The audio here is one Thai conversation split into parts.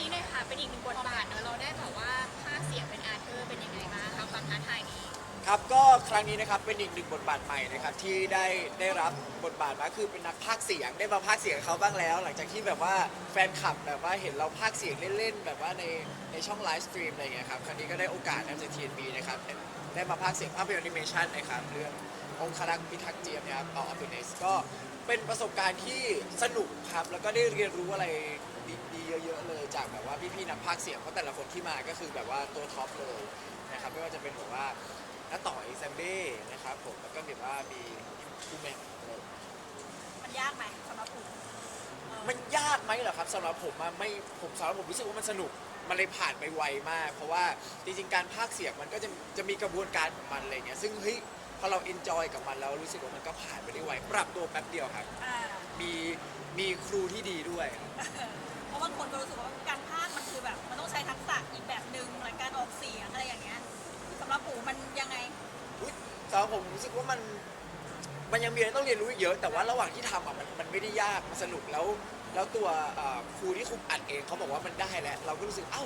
นี้หน่อยค่ะ เป็นอีกหนึ่งบทบาทเนอะเราได้แบบว่าภาเสียงเป็นอาร์เธอร์เป็นยังไงบ้างกับความท้าทายนี้ ครับก็ครั้งนี้นะครับเป็นอีกหนึ่งบทบาทใหม่นะครับที่ได้ได้รับบทบาทมาคือเป็นนักพากย์เสียงได้มาพากย์เสียงเขาบ้างแล้ว หลังจากที่แบบว่าแฟนคลับแบบว่าเห็นเราพากย์เสียงเล่นๆแบบว่าในในช่องไลฟ์สตรีมอะไรเงี้ยครับครั้งนี้ก็ได้โอกาสนำจาก TNB นะครับ ได้มาพากย์เสียงภาพยนตร์แอนิเมชันนะครับเรื่ององครักษ์พิทักษ์เจียมนะครับเอาอัปเดตก็เป็นประสบการณ์ที่สนุกครับแล้วก็ได้เรียนรู้อะไรดีๆเยอะๆเลย จากแบบว่าพี่ๆนักพากย์เสียงเพราะแต่ละคนที่มาก็คือแบบว่าตัวท็อปเลยนะครับไม่ว่าจะเป็นแบบว่าน้าต่อยแซมเบ้นะครับผมแล้วก็แบบว่ามีคูแมนอะไรมันยากไหมสำหรับผมมันยากไหมเหรอครับสำหรับผมอะไม่ผมสำหรับผมรู้สึกว่ามันสนุก มันเลยผ่านไปไวมาก เพราะว่าจริงๆการพากย์เสียงมันก็จะจะมีกระบวนการของมันอะไรเงี้ยซึ่งเฮ้ยพอเราเอนจอยกับมันแล้วรู้สึกว่ามันก็ผ่านไปได้ไวปรับตัวแป๊บเดียวครับ อ่ามีมีครูที่ดีด้วยครับ เพราะบางคนก็รู้สึกว่าการพากย์มันคือแบบ มันต้องใช้ทักษะอีกแบบหนึ่งเหมือนการออกเสียงอะไรอย่างเงี้ยสำหรับผมมันยังไง อุ๊ยสำหรับผมรู้สึกว่ามันมันยังมีอะไรต้องเรียนรู้อีกเยอะ แต่ว่าระหว่างที่ทำอะมันมันไม่ได้ยากมันสนุกแล้ว แล้วตัวเอ่อครูที่คุมอัดเองเขาบอกว่ามันได้แล้ว เราก็รู้สึกเอ้า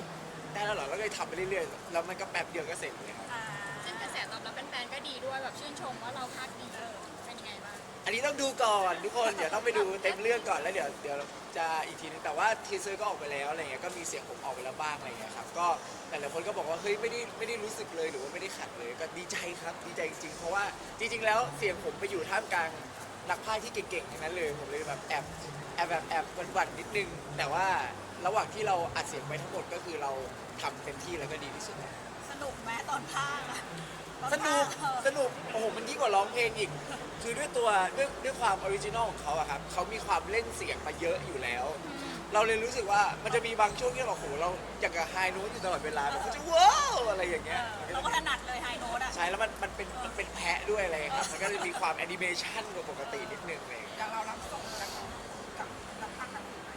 ได้แล้วเหรอแล้วก็เลยทำไปเรื่อยๆแล้วมันก็แป๊บเดียวก็เสร็จเลยครับอ่าซึ่งกระแสตอบรับแฟนๆก็ดีด้วยแบบชื่นชมว่าเราพากดีเป็นยังไงบ้าง อันนี้ต้องดูก่อนทุกคนเดี๋ยวต้องไปดูเต็มเรื่องก่อนแล้วเดี๋ยวเดี๋ยวจะอีกทีนึงแต่ว่าทีเซอร์ก็ออกไปแล้วอะไรเงี้ยก็มีเสียงผมออกไปแล้วบ้างอะไรเงี้ยครับก็แต่ละคนก็บอกว่าเฮ้ยไม่ได้ไม่ได้รู้สึกเลยหรือว่าไม่ได้ขัดเลยก็ดีใจครับดีใจจริงๆเพราะว่าจริง ๆ แล้วเสียงผมไปอยู่ท่ามกลางนักพากย์ที่เก่งๆทั้งนั้นเลยผมเลยแบบแอบ แอบแบบแอบหวั่นๆนิดนึง แต่ว่าระหว่างที่เราอัดเสียงไปทั้งหมดก็คือเราทำเต็มที่แล้วก็ดีที่สุดแล้ว สนุกไหมตอนพากย์อะตอสนุกพาย์สนุก โอ้โห มันยิ่งกว่าร้องเพลงอีก คือด้วยตัวด้วยด้วยความออริจินอลของเขาอะครับ เขามีความเล่นเสียงมาเยอะอยู่แล้ว เราเลยรู้สึกว่ามันจะมีบางช่วงที่เราโอ้โหเราอยากจะไฮโน้ตอยู่ตลอดเวลาเราก็จะว้าวอะไรอย่างเอเงี้ย อเราก็ถนัดเลยไฮโน้ตอะใช่แล้วมันมันเป็นมันเป็นแพะด้วยอะไรครับ มันก็จะมีความแอนิเมชันกว่าปกตินิดนึงเลยอย่างเรารับส่งแล้ว กับนักพากย์กันอยู่ไหน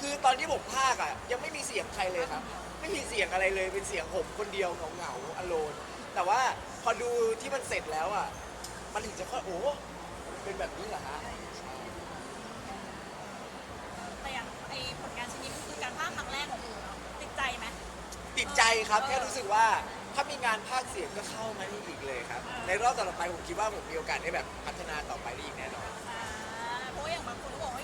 คือตอนที่ผมพากย์อะยังไม่มีเสียงใครเลยครับ ไม่มีเสียงอะไรเลยเป็นเสียงผมคนเดียวเหงาๆอโลนแต่ว่าพอดูที่มันเสร็จแล้วอะมันถึงจะค่อยโอ้มันเป็นแบบนี้เหรอฮะแต่อย่างไอผลงานชิ้นนี้ก็คือการพากย์ครั้งแรกของหนูเนาะติดใจไหม ติดใจครับแค่รู้สึกว่าถ้ามีงานพากย์เสียงก็เข้ามานี่อีกเลยครับ ในรอบต่อไปผมคิดว่าผมมีโอกาสได้แบบพัฒนาต่อไปได้อีกแน่นอน อ่าเพราะว่าอย่างบางคนก็บอกว่า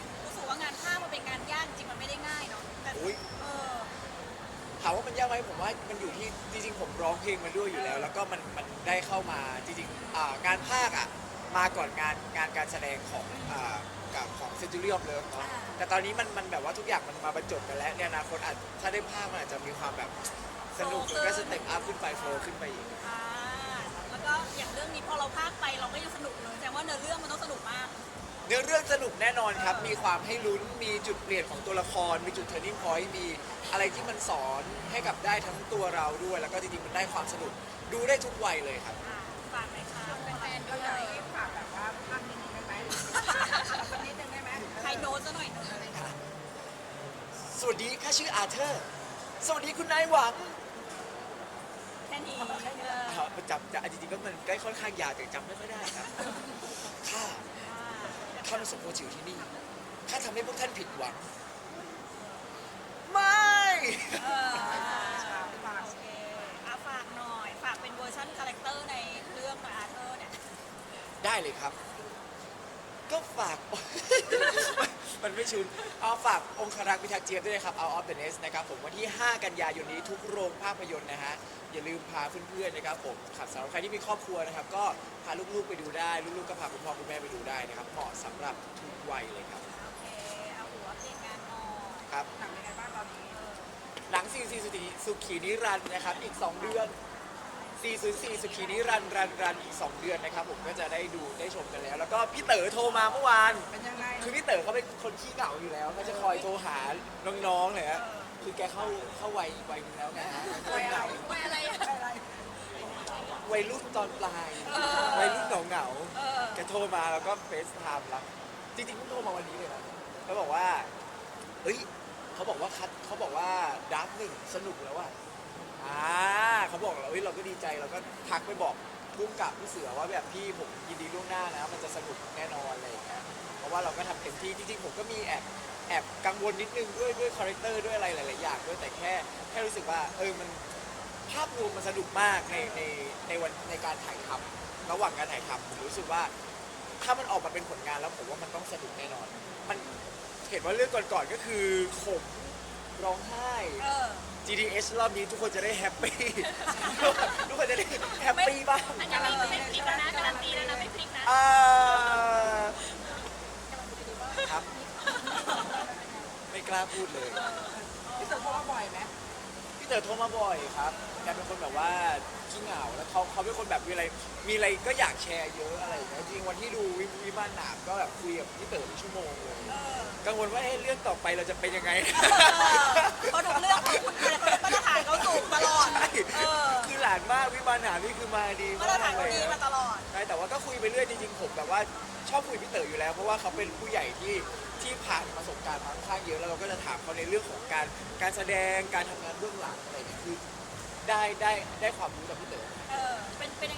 ามว่ามันยากไหมผมว่ามันอยู่ที่จริงๆผมร้องเพลงมาด้วยอยู่แล้ว แล้วก็มันมันได้เข้ามาจริงๆอ่างานภาคอะมาก่อนงานงานการแสดงของอ่ากับของเซนจูรี่ออฟเลิฟเนาะแต่ตอนนี้มันมันแบบว่าทุกอย่างมันมาบรรจบกันแล้วในอนาคตอาจถ้าได้ภาคมันอาจจะมีความแบบสนุกแล้วก็สเต็ปอัพขึ้นไปโฟล์ขึ้นไปอีก อ่าแล้วก็อย่างเรื่องนี้พอเราพากย์ไปเราก็ยังสนุกเลยแสดงว่าเนื้อเรื่องมันต้องสนุกมาก เนื้อเรื่องสนุกแน่นอนครับ มีความให้ลุ้น มีจุดเปลี่ยนของตัวละคร มีจุด turning point มีอะไรที่มันสอนให้กับได้ทั้งตัวเราด้วย แล้วก็จริงๆมันได้ความสนุก ดูได้ทุกวัยเลยครับอ่าฝากไหมคะแฟนๆเราด้อยากวยให้ฝากแบบว่าภาพนิดนึงได้ไหมสักนิดนึงได้ไหมไฮโน้ตซะหน่อยหนึงสวัสดีข้าชื่ออาเธอร์ สวัสดีคุณนายหวังแค่นี้เออ อ่าประจำจะจริงๆก็มันใกล้ค่อนข้างยาวแต่จำไม่ค่อยได้ครับข้า อ่าข้ามาสมโภชอยู่ที่นี่ข้าทำให้พวกท่านผิดหวัง ไม่ เออโอเคอะฝากหน่อย ฝากเป็นเวอร์ชันคาแรคเตอร์ในเรื่องหน่อยอาร์เธอร์เนี่ย ได้เลยครับ ก็ฝากมัน ไม่ชุนเอาฝากองครักษ์พิทักษ์เจี๊ยบด้วยนะครับเอาออฟเดอะเนสนะครับผมวันที่ 5 กันยายนนี้ทุกโรงภาพยนตร์นะฮะอย่าลืมพาเพื่อนๆนะครับผมขับสำหรับใครที่มีครอบครัวนะครับ ก็พาลูกๆไปดูได้ลูกๆก็พาคุณพ่อคุณแม่ไปดูได้นะครับเหมาะสำหรับทุกวัยเลยครับโอเค เอาหัวเตียงงานหน่อยครับ หนังเป็นไงบ้างตอนนี้ หลัง44สุขีสุขีนิรันดร์นะครับอีก 2 เดือน 404 สุขีนิรันดร์รันรันอีก 2 เดือนนะครับผมก็จะได้ดูได้ชมกันแล้ว แล้วก็พี่เต๋อโทรมาเมื่อวาน เป็นยังไงคือพี่เต๋อเขาเป็นคนขี้เหงาอยู่แล้วเขาจะคอยโทรหาน้องๆเลยฮะคือแกเข้าเข้าวัยวัยนึงแล้วไงฮะคนเหงาไว้อะไรอะอะไรวัยรุ่นตอนปลายวัยรุ่นเหงาเหงาๆเออแกโทรมาแล้วก็เฟซไทม์รับจริงๆเพิ่งโทรมาวันนี้เลยนะแล้วบอกว่าเฮ้ยเขาบอกว่าคัดเขาบอกว่าดาร์กหนึ่งสนุกแล้วอะ อ่าเขาบอกเราเฮ้ยเราก็ดีใจเราก็ทักไปบอกพุ่มกับพี่เสือว่าแบบพี่ผมยินดีล่วงหน้านะ มันจะสนุกแน่นอนอะไรอย่างเงี้ยเพราะว่าเราก็ทำเต็มที่จริงๆผมก็มีแอบแอบกังวลนิดนึงด้วยด้วยคาแรคเตอร์ด้วยอะไรหลายๆอย่างด้วยแต่แค่แค่รู้สึกว่าเออมันภาพรวมมันสนุกมากในในในวันในการถ่ายทำระหว่างการถ่ายทำผมรู้สึกว่า ถ้ามันออกมาเป็นผลงานแล้วผมว่ามันต้องสนุกแน่นอน มันเห็นว่าเรื่องก่อนๆก็คือขมร้องไห้ เออ GDS รอบนี้ทุกคนจะได้แฮปปี้ ทุกคนจะได้แฮปปี้บ้างอันนี้ไม่ไม่พลิกแล้วนะการันตีแล้วนะไม่พลิกนะอ่าครับ ไม่กล้าพูดเลย พี่เต๋อโทรมาบ่อยไหมพี่เต๋อโทรมาบ่อยครับแกเป็นคนแบบว่าขี้เหงาแล้วเขาเขาเป็นคนแบบมีอะไรมีอะไรก็อยากแชร์เยอะอะไรอย่างเงี้ยจริงวันที่ดูวิวิมานหนามก็แบบคุยกับพี่เต๋อเป็นชั่วโมงเลยเออกังวลว่าเอ๊ะเรื่องต่อไปเราจะเป็นยังไงเพราะทุกเรื่อง รื่อยจริงๆผมแบบว่าชอบคุยพี่เต๋ออยู่แล้ว เพราะว่าเขาเป็นผู้ใหญ่ที่ที่ผ่านประสบการณ์มาค่อนข้างเยอะแล้วเราก็จะถามเขาในเรื่องของการการแสดงการทำงานเบื้องหลังอะไรเนี่ยคือได้ได้ได้ความรู้จากพี่เต๋อ เออเป็นเป็นยังไง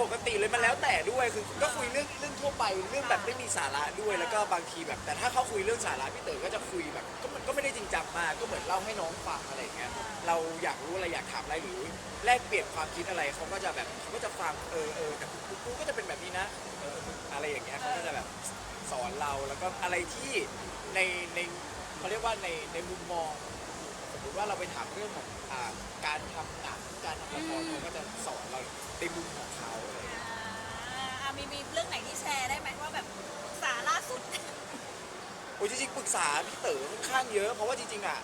ปกติเลยมันแล้วแต่ด้วยคือก็คุยเรื่องเรื่องทั่วไปเรื่องแบบไม่มีสาระด้วยแล้วก็บางทีแบบ แต่ถ้าเขาคุยเรื่องสาระพี่เต๋อก็จะคุยแบบก็มันก็ไม่ได้จริงจังมากก็เหมือนเล่าให้น้องฟังอะไรอย่างเงี้ยเราอยากรู้อะไรอยากถามอะไรหรือแลกเปลี่ยนความคิดอะไรเขาก็จะแบบเขาก็จะฟังเออเออแต่กูกูก็จะเป็นแบบนี้นะเอออะไรอย่างเงี้ยเขาก็จะแบบสอนเราแล้วก็อะไรที่ในในเขาเรียกว่าในในมุมมอง มมติว่าเราไปถามเรื่องของอ่าการทำหนังการทำละครเขาก็จะสอนเราในมุมของเขาอะไรอย่างเงี้ยอ่าอ่ามีมีเรื่องไหนที่แชร์ได้ไหมว่าแบบปรึกษาล่าสุด โอ้ยจริงๆปรึกษาพี่เต๋อค่อนข้างเยอะ เพราะว่าจริงๆอะ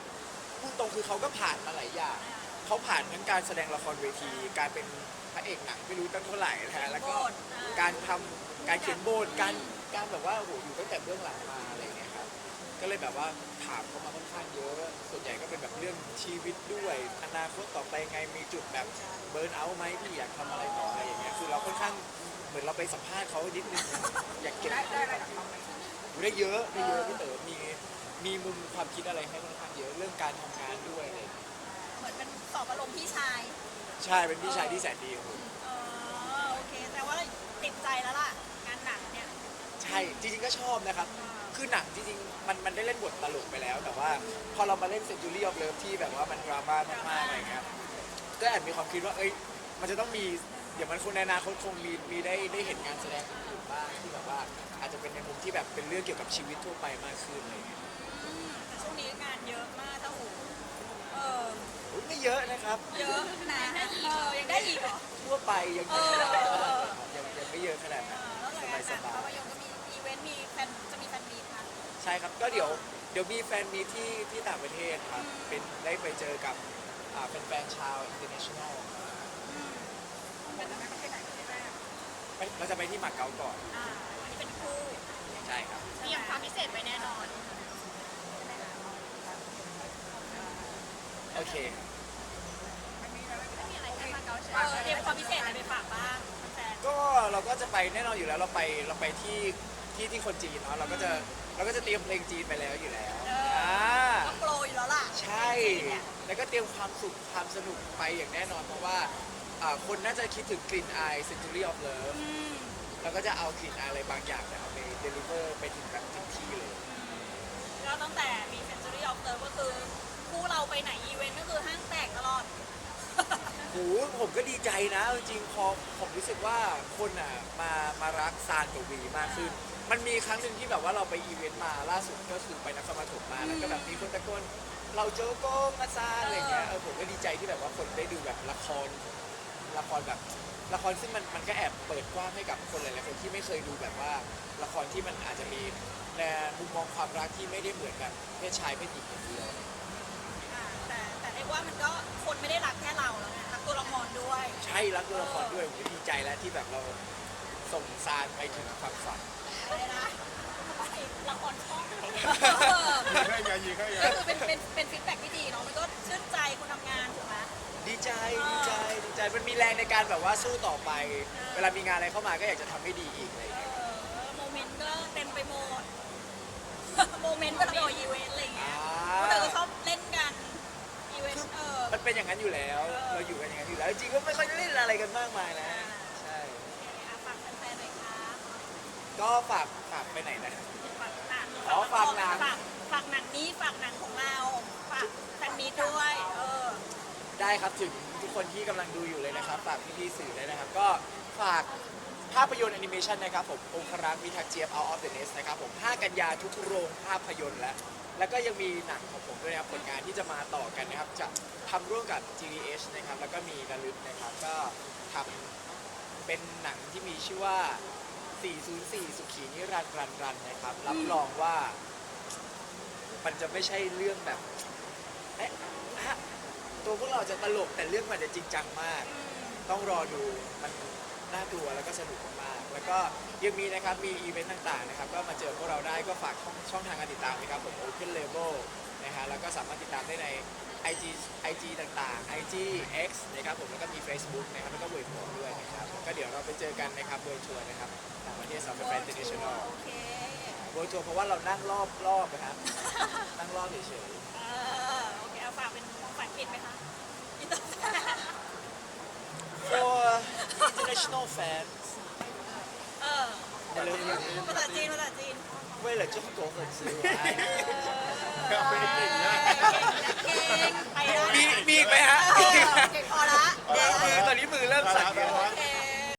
พูดตรงคือเขาก็ผ่านมาหลายอย่างเขาผ่านทั้งการแสดงละครเวที การเป็นพระเอกหนังไม่รู้ตั้งเท่าไหร่นะฮะแล้วก็บทอ่า การทำการเขียนบทการการแบบว่าโอ้โหอยู่ตั้งแต่เบื้องหลังมา ก็เลยแบบว่าถามเขามาค่อนข้างเยอะ ส่วนใหญ่ก็เป็นแบบเรื่องชีวิตด้วย อนาคตต่อไปไง มีจุดแบบเบิร์นเอาท์ไหมพี่อยากทำอะไรต่ออะไรอย่างเงี้ย คือเราค่อนข้างเหมือนเราไปสัมภาษณ์เขานิดนึง อยากเก็บได้ได้อะไรจากเขาไหมได้เยอะได้เยอะพี่เต๋อ มีมีมุมความคิดอะไรให้ค่อนข้างเยอะ เรื่องการทำงานด้วยอะไรอย่างเงี้ยเหมือนเป็นสอบอารมณ์พี่ชาย ใช่ เป็นพี่ชายที่แสนดีของผมอ๋อโอเค แต่ว่าติดใจแล้วล่ะ งานหนังเนี่ย ใช่จริงๆก็ชอบนะครับ คือหนังจริงๆมันมันได้เล่นบทตลกไปแล้ว แต่ว่าพอเรามาเล่นเซนจูรี่ออฟเลิฟที่แบบว่ามันดราม่ามากๆอะไรเงี้ยก็แอบมีความคิดว่าเอ้ยมันจะต้องมีเดี๋ยวมันคงในอนาคตคงมีมีได้ได้เห็นงานแสดงอื่นๆบ้างที่แบบว่าอาจจะเป็นในมุมที่แบบเป็นเรื่องเกี่ยวกับชีวิตทั่วไปมากขึ้นอะไรเงี้ยอืมแต่ช่วงนี้งานเยอะมากถ้าโหเออ อุ๊ยไม่เยอะนะครับเยอะนะเออยังได้อีกเหรอ ทั่วไปยังไม่ขนาดนั้นยังยังไม่เยอะขนาดเอนั้นอแล้วสจากบางายนหสนังบาภายพยนตร์ก็มีอีเวนต์มีแฟนจะมีแฟนมีตค่ะ ใช่ครับก็เดี๋ยวเดี๋ยวมีแฟนมีที่ที่ต่างประเทศครับเป็นได้ไปเจอกับอ่าเป็นแฟนชาว international เป็นอะไรประเทศไหนประเทศแรกไปเราจะไปที่มาเก๊าก่อนอ่าอันนี้เป็นคู่ใช่ครับ เตรียมความพิเศษไว้แน่นอน โอเคไม่มีอะไรไม่มีอะไรแค่มาเกาใช่เออเตรียมความพิเศษอะไรไปฝากบ้างแฟนก็เราก็จะไปแน่นอนอยู่แล้วเราไปเราไปที่ที่ที่คนจีนเนาะเราก็จะ เราก็จะเตรียมเพลงจีนไปแล้วอยู่แล้วเอออ่าต้องโปรอยู่แล้วล่ะใช่ แล้วก็เตรียมความสุขความสนุกไปอย่างแน่นอนเพราะว่าอ่าคนน่าจะคิดถึงกลิ่นอาย Century of Love อืมเราก็จะเอากลิ่นอายอะไรบางอย่างเนี่ยเอาไปเดลิเวอร์ไปถึงแบบถึงที่เลย ก็ตั้งแต่มี Century of Love ก็คือคู่เราไปไหนอีเวนต์ก็คือห้างแตกตลอด โหผมก็ดีใจนะเอาจริงๆพอผมรู้สึกว่าคนอะมามารักซานกับวีมากขึ้น มันมีครั้งหนึ่งที่แบบว่าเราไปอีเวนต์มาล่าสุดก็คือไปนครปฐมมาแล้วก็แบบมีคนตะโกนเราโจโก้มาซานอะไรเงี้ยเออผมก็ดีใจที่แบบว่าคนได้ดูแบบละครละครแบบละครซึ่งมันมันก็แอบเปิดกว้างให้กับคนหลายๆคนที่ไม่เคยดูแบบว่าละครที่มันอาจจะมีแนวมุมมองความรักที่ไม่ได้เหมือนแบบเพศชายเพศหญิงอย่างเดียว อ่าแต่แต่เรีย กว่ามันก็คนไม่ได้รักแค่เราแล้วไงรักตัวละครด้วย ใช่รักตัวละครด้วยผมดีใจแล้วที่แบบเราส่งซานไปถึงความฝันอะไรนะละครช่องให้ไงยิงให้ไงก็คือเป็นเป็นเป็นฟีดแบ็กที่ดีเนาะมันก็ชื่นใจคนทำงานถูกไหม ดีใจดีใจดีใจมันมีแรงในการแบบว่าสู้ต่อไปเวลามีงานอะไรเข้ามาก็อยากจะทำให้ดีอีกอะไรอย่างเอเงี้ยอโมเมนต์ก็เต็มไปหมด โมเมนต์ก็โดยอีเวนต์อะไรอย่างเงี้ยพวกเธอก็ชอบ มันเป็นอย่างนั้นอยู่แล้ว เราอยู่กันอย่างนั้นอยู่แล้วจริงๆก็ไม่ค่อยเล่นอะไรกันมากมายนะใช่ฝากแฟนๆหน่อยครับก็ฝากฝากไปไหนนะ ฝากหนังอ๋อฝากหนัง ฝากหนังนี้ฝากหนังของเราฝากทานนี้ด้วย เออได้ครับถึงทุกคนที่กำลังดูอยู่เลยนะครับฝากพี่ๆสื่อเลยนะครับ ก็ฝากภาพยนตร์แอนิเมชันนะครับผมองครักษ์วิทักเจี๊ยบเอาออฟเดอะเนสนะครับผม 5 กันยาทุกโรงภาพยนตร์และ แล้วก็ยังมีหนังของผมด้วยนะครับผลงานที่จะมาต่อกันนะครับ จะทำร่วมกับ GDH นะครับ แล้วก็มีระลึกนะครับ ก็ทำเป็นหนังที่มีชื่อว่า 404 สุขีนิรันดร์รันรันนะครับ รับรองว่า มันจะไม่ใช่เรื่องแบบเอ๊ะฮะตัวพวกเราจะตลกแต่เรื่องมันจะจริงจังมาก ต้องรอดูมันน่ากลัวแล้วก็สนุกมาก แล้วก็ยังมีนะครับมีอีเวนต์ต่างๆนะครับก็มาเจอพวกเราได้ก็ฝากช่องช่องทางการติดตามนะครับผม Open Label นะฮะแล้วก็สามารถติดตามได้ใน IG IG ต่างๆ IG X นะครับผมแล้วก็มี Facebook นะครับแล้วก็เว็บผมด้วยนะครับก็เดี๋ยวเราไปเจอกันนะครับเวิร์ทัวร์นะครับต่างประเทศสำหรับแฟน international โอเค เวิร์ทัวร์เพราะว่าเรานั่งรอบรอบนะครับนั่งรอบเฉยเออ โอเค เอาฝากเป็นของฝันปิดไหมคะอินเตอร์แฟน ๆ for international fans เอ อ อย่าลืม ภาษาจีนภาษาจีน 为了中国粉丝我爱你 เก่งไปได้ มีมีอีกไหมฮะ เออเก่งพอละ มือตอนนี้มือเริ่มสั่นแล้ว